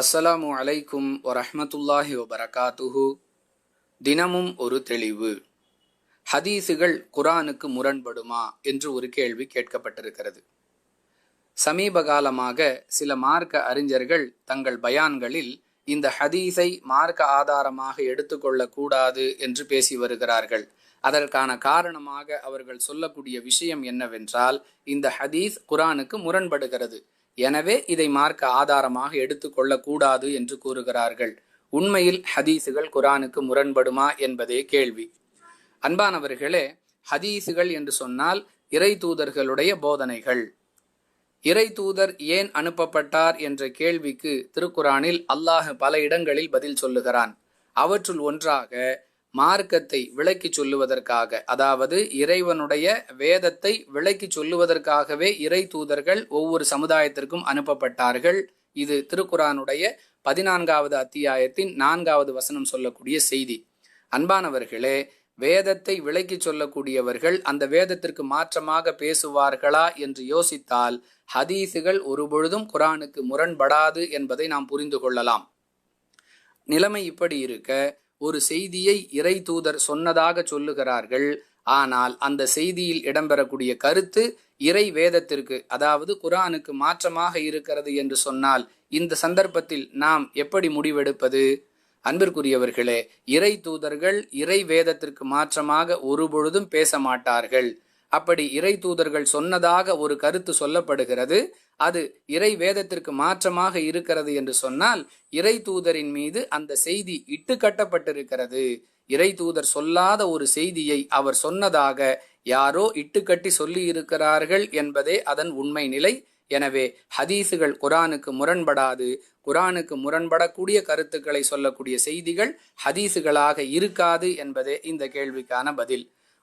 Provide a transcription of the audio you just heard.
அஸ்ஸலாமு அலைக்கும் வரஹமத்துல்லாஹி வபரகாத்துஹு. தினமும் ஒரு தெளிவு. ஹதீஸுகள் குரானுக்கு முரண்படுமா என்று ஒரு கேள்வி கேட்கப்பட்டிருக்கிறது. சமீப காலமாக சில மார்க்க அறிஞர்கள் தங்கள் பயான்களில் இந்த ஹதீஸை மார்க்க ஆதாரமாக எடுத்துக்கொள்ளக்கூடாது என்று பேசி வருகிறார்கள். அதற்கான காரணமாக அவர்கள் சொல்லக்கூடிய விஷயம் என்னவென்றால் இந்த ஹதீஸ் குரானுக்கு முரண்படுகிறது. எனவே இதை மார்க்க ஆதாரமாக எடுத்துக்கொள்ளக்கூடாது என்று கூறுகிறார்கள். உண்மையில் ஹதீஸுகள் குரானுக்கு முரண்படுமா என்பதே கேள்வி. அன்பானவர்களே ஹதீஸுகள் என்று சொன்னால் இறை தூதர்களுடைய போதனைகள். இறை தூதர் ஏன் அனுப்பப்பட்டார் என்ற கேள்விக்கு திருக்குரானில் அல்லாஹ் பல இடங்களில் பதில் சொல்லுகிறான். அவற்றுள் ஒன்றாக மார்க்கத்தை விளக்கி சொல்லுவதற்காக அதாவது இறைவனுடைய வேதத்தை விளக்கி சொல்லுவதற்காகவே இறை தூதர்கள் ஒவ்வொரு சமுதாயத்திற்கும் அனுப்பப்பட்டார்கள். இது திருக்குரானுடைய பதினான்காவது அத்தியாயத்தின் நான்காவது வசனம் சொல்லக்கூடிய செய்தி. அன்பானவர்களே வேதத்தை விளக்கி சொல்லக்கூடியவர்கள் அந்த வேதத்திற்கு மாற்றமாக பேசுவார்களா என்று யோசித்தால் ஹதீஸுகள் ஒருபொழுதும் குரானுக்கு முரண்படாது என்பதை நாம் புரிந்து கொள்ளலாம். நிலைமை இப்படி இருக்க ஒரு செய்தியை இறை தூதர் சொன்னதாக சொல்லுகிறார்கள். ஆனால் அந்த செய்தியில் இடம்பெறக்கூடிய கருத்து இறை வேதத்திற்கு அதாவது குரானுக்கு மாற்றமாக இருக்கிறது என்று சொன்னால் இந்த சந்தர்ப்பத்தில் நாம் எப்படி முடிவெடுப்பது? அன்பிற்குரியவர்களே இறை தூதர்கள் இறை வேதத்திற்கு மாற்றமாக ஒருபொழுதும் பேச மாட்டார்கள். அப்படி இறை தூதர்கள் சொன்னதாக ஒரு கருத்து சொல்லப்படுகிறது. அது இறை வேதத்திற்கு மாற்றமாக இருக்கிறது என்று சொன்னால் இறை தூதரின் மீது அந்த செய்தி இட்டு கட்டப்பட்டிருக்கிறது. இறை தூதர் சொல்லாத ஒரு செய்தியை அவர் சொன்னதாக யாரோ இட்டுக்கட்டி சொல்லி இருக்கிறார்கள் என்பதே அதன் உண்மை நிலை. எனவே ஹதீஸுகள் குரானுக்கு முரண்படாது. குரானுக்கு முரண்படக்கூடிய கருத்துக்களை சொல்லக்கூடிய செய்திகள் ஹதீஸுகளாக இருக்காது என்பதே இந்த கேள்விக்கான பதில்.